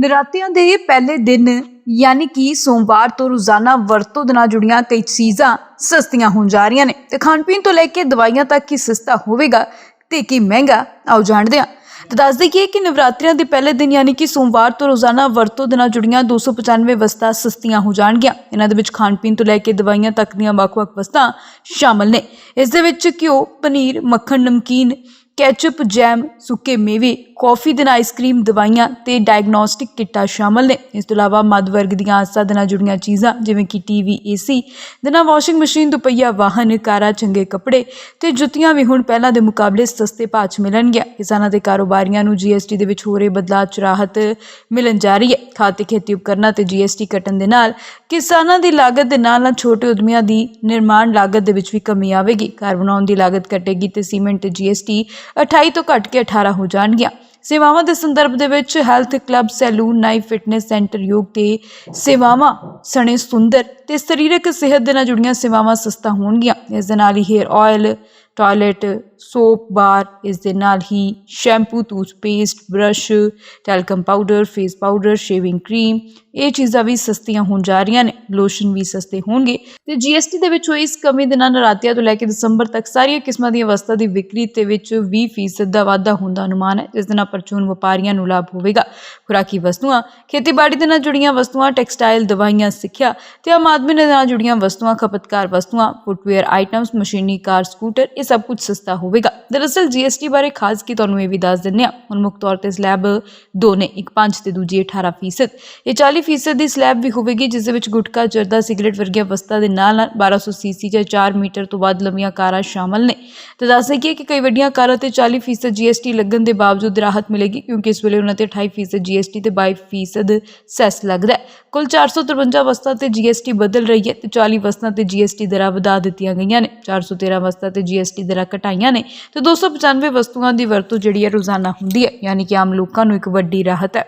ਨਰਾਤਿਆਂ ਦੇ ਪਹਿਲੇ ਦਿਨ, ਯਾਨੀ ਕਿ ਸੋਮਵਾਰ ਤੋਂ ਰੋਜ਼ਾਨਾ ਵਰਤੋਂ ਦੇ ਨਾਲ ਜੁੜੀਆਂ ਕਈ ਚੀਜ਼ਾਂ ਸਸਤੀਆਂ ਹੋਣ ਜਾ ਰਹੀਆਂ ਨੇ ਤੇ ਖਾਣ ਪੀਣ ਤੋਂ ਲੈ ਕੇ ਦਵਾਈਆਂ ਤੱਕ ਕੀ ਸਸਤਾ ਹੋਵੇਗਾ ਤੇ ਕੀ ਮਹਿੰਗਾ? ਆਓ ਜਾਣਦੇ ਹਾਂ। ਤੇ ਦੱਸ ਦਈਏ ਕਿ ਨਵਰਾਤਰੀਆਂ ਦੇ ਪਹਿਲੇ ਦਿਨ, ਯਾਨੀ ਕਿ ਸੋਮਵਾਰ ਤੋਂ ਰੋਜ਼ਾਨਾ ਵਰਤੋਂ ਦੇ ਨਾਲ ਜੁੜੀਆਂ 295 ਵਸਤਾਂ ਸਸਤੀਆਂ ਹੋ ਜਾਣਗੀਆਂ। ਇਹਨਾਂ ਦੇ ਵਿੱਚ ਖਾਣ ਪੀਣ ਤੋਂ ਲੈ ਕੇ ਦਵਾਈਆਂ ਤੱਕ ਦੀਆਂ ਵੱਖ-ਵੱਖ ਵਸਤਾਂ ਸ਼ਾਮਲ ਨੇ। ਇਸ ਦੇ ਵਿੱਚ ਘਿਓ, ਪਨੀਰ, ਮੱਖਣ, ਨਮਕੀਨ ਕੈਚਅਪ, ਜੈਮ, ਸੁੱਕੇ ਮੇਵੇ, ਕਾਫੀ ਦੇ ਨਾਲ ਆਈਸਕ੍ਰੀਮ ਦਵਾਈਆਂ ਤੇ ਡਾਇਗਨੋਸਟਿਕ ਕਿੱਟਾਂ ਸ਼ਾਮਲ ਨੇ। ਇਸ ਤੋਂ ਇਲਾਵਾ ਮੱਧ ਵਰਗ ਦੀਆਂ ਆਸਾਂ ਦੇ ਨਾਲ ਜੁੜੀਆਂ ਚੀਜ਼ਾਂ, ਜਿਵੇਂ ਕਿ ਟੀਵੀ ਏਸੀ ਦੇ ਨਾਲ ਵਾਸ਼ਿੰਗ ਮਸ਼ੀਨ ਦੁਪਹੀਆ ਵਾਹਨ, ਕਾਰਾਂ, ਚੰਗੇ ਕੱਪੜੇ ਤੇ ਜੁੱਤੀਆਂ ਵੀ ਹੁਣ ਪਹਿਲਾਂ ਦੇ ਮੁਕਾਬਲੇ ਸਸਤੇ ਭਾਅ 'ਚ ਮਿਲਣਗੀਆਂ। ਕਿਸਾਨਾਂ ਤੇ ਕਾਰੋਬਾਰੀਆਂ ਨੂੰ ਜੀਐਸਟੀ ਦੇ ਵਿੱਚ ਹੋ ਰਹੇ ਬਦਲਾਅ 'ਚ ਰਾਹਤ ਮਿਲਣ ਜਾ ਰਹੀ ਹੈ। ਖਾਤੇ ਖੇਤੀ ਉਪਕਰਨਾਂ ਤੇ ਜੀਐਸਟੀ ਘਟਣ ਦੇ ਨਾਲ ਕਿਸਾਨਾਂ ਦੀ ਲਾਗਤ ਦੇ ਨਾਲ ਨਾਲ ਛੋਟੇ ਉਦਮੀਆਂ ਦੀ ਨਿਰਮਾਣ ਲਾਗਤ ਦੇ ਵਿੱਚ ਵੀ ਕਮੀ ਆਵੇਗੀ। ਘਰ ਬਣਾਉਣ ਦੀ ਲਾਗਤ ਘਟੇਗੀ ਤੇ ਸੀਮੈਂਟ ਤੇ ਜੀਐਸਟੀ 28 ਤੋਂ ਘਟ ਕੇ 18 ਹੋ ਜਾਣਗੀਆਂ। ਸੇਵਾਵਾਂ ਦੇ ਸੰਦਰਭ ਦੇ ਵਿੱਚ ਹੈਲਥ ਕਲੱਬ, ਸੈਲੂਨ ਨਾਈ ਫਿਟਨੈਸ ਸੈਂਟਰ ਯੋਗ ਤੇ ਸੇਵਾਵਾਂ ਸਣੇ ਸੁੰਦਰ ਤੇ ਸਰੀਰਕ ਸਿਹਤ ਦੇ ਨਾਲ ਜੁੜੀਆਂ ਸੇਵਾਵਾਂ ਸਸਤਾ ਹੋਣਗੀਆਂ। ਇਸ ਦੇ ਨਾਲ ਹੀ hair oil toilet soap bar ਇਸ ਦੇ ਨਾਲ ਹੀ shampoo toothpaste brush talcum powder face powder shaving cream ਇਹ ਚੀਜ਼ਾਂ ਵੀ ਸਸਤੀਆਂ ਹੋਣ ਜਾ ਰਹੀਆਂ ਨੇ ਲੋਸ਼ਨ ਵੀ ਸਸਤੇ ਹੋਣਗੇ। ਤੇ ਜੀਐਸਟੀ ਦੇ ਵਿੱਚ ਹੋਈ ਇਸ ਕਮੀ ਦੇ ਨਾਲ ਨਰਾਤਿਆਂ ਤੋਂ ਲੈ ਕੇ ਦਸੰਬਰ ਤੱਕ ਸਾਰੀਆਂ ਕਿਸਮਾਂ ਦੀਆਂ ਵਸਤਾਂ ਦੀ ਵਿਕਰੀ ਤੇ ਵਿੱਚ 20% ਦਾ ਵਾਧਾ ਹੋਣ ਦਾ ਅਨੁਮਾਨ ਹੈ, ਜਿਸ ਦੇ ਨਾਲ ਪਰਚੂਨ ਵਪਾਰੀਆਂ ਨੂੰ ਲਾਭ ਹੋਵੇਗਾ। ਖੁਰਾਕੀ ਵਸਤੂਆਂ, ਖੇਤੀਬਾੜੀ ਦੇ ਨਾਲ ਜੁੜੀਆਂ ਵਸਤੂਆਂ, ਟੈਕਸਟਾਈਲ, ਦਵਾਈਆਂ, ਸਿੱਖਿਆ ਤੇ ਆਮ ਆਦਮੀ ਦੇ ਨਾਲ ਜੁੜੀਆਂ ਵਸਤੂਆਂ, ਖਪਤਕਾਰ ਵਸਤੂਆਂ, ਫੁੱਟਵੇਅਰ ਆਈਟਮਸ, ਮਸ਼ੀਨੀ ਕਾਰ, ਸਕੂਟਰ, ਇਹ ਸਭ ਕੁਝ ਸਸਤਾ ਹੋਵੇਗਾ। ਦਰਅਸਲ ਜੀਐਸਟੀ ਬਾਰੇ ਖਾਸ ਕੀ ਤੁਹਾਨੂੰ ਇਹ ਵੀ ਦੱਸ ਦਿੰਦੇ ਹਾਂ। ਹੁਣ ਮੁੱਖ ਤੌਰ ਤੇ ਸਲੈਬ ਦੋ ਨੇ, ਇੱਕ 5 ਤੇ ਦੂਜੀ 18 ਫੀਸਦ। ਇਹ 40 ਫੀਸਦ ਦੀ ਸਲੈਬ ਵੀ ਹੋਵੇਗੀ, ਜਿਸ ਦੇ ਵਿੱਚ ਗੁਟਕਾ, ਜਰਦਾ, ਸਿਗਰਟ ਵਰਗੀਆਂ ਵਸਤਾਂ ਦੇ ਨਾਲ ਨਾਲ 1200 ਸੀਸੀ ਜਾਂ 4 ਮੀਟਰ ਤੋਂ ਵੱਧ ਲੰਮੀਆਂ ਕਾਰਾਂ ਸ਼ਾਮਲ ਨੇ। ਤੇ ਦੱਸ ਦਈਏ ਕਿ ਕਈ ਵੱਡੀਆਂ ਕਾਰਾਂ ਤੇ 40 ਫੀਸਦ ਜੀਐਸਟੀ ਲੱਗਣ ਦੇ ਬਾਵਜੂਦ ਰਾਹਤ ਮਿਲੇਗੀ, ਕਿਉਂਕਿ ਇਸ ਵੇਲੇ ਉਹਨਾਂ ਤੇ 28 ਫੀਸਦ ਜੀਐਸਟੀ ਤੇ 22 ਫੀਸਦ ਸੈਸ ਲੱਗਦਾ ਹੈ। ਕੁੱਲ 453 ਵਸਤਾਂ ਤੇ ਜੀਐਸਟੀ ਬਦਲ ਰਹੀ ਹੈ ਤੇ 40 ਵਸਤਾਂ ਤੇ ਜੀਐਸਟੀ ਦਰਾਂ ਵਧਾ ਦਿੱਤੀਆਂ ਗਈਆਂ ਨੇ। 413 ਵਸਤਾਂ ਤੇ ਜੀਐਸਟੀ ਦਰਾਂ ਘਟਾਈਆਂ ਨੇ। ਤੇ 295 ਵਸਤੂਆਂ ਦੀ ਵਰਤੋਂ ਜਿਹੜੀ ਹੈ ਰੋਜ਼ਾਨਾ ਹੁੰਦੀ ਹੈ, ਯਾਨੀ ਕਿ ਆਮ ਲੋਕਾਂ ਨੂੰ ਇੱਕ ਵੱਡੀ ਰਾਹਤ ਹੈ।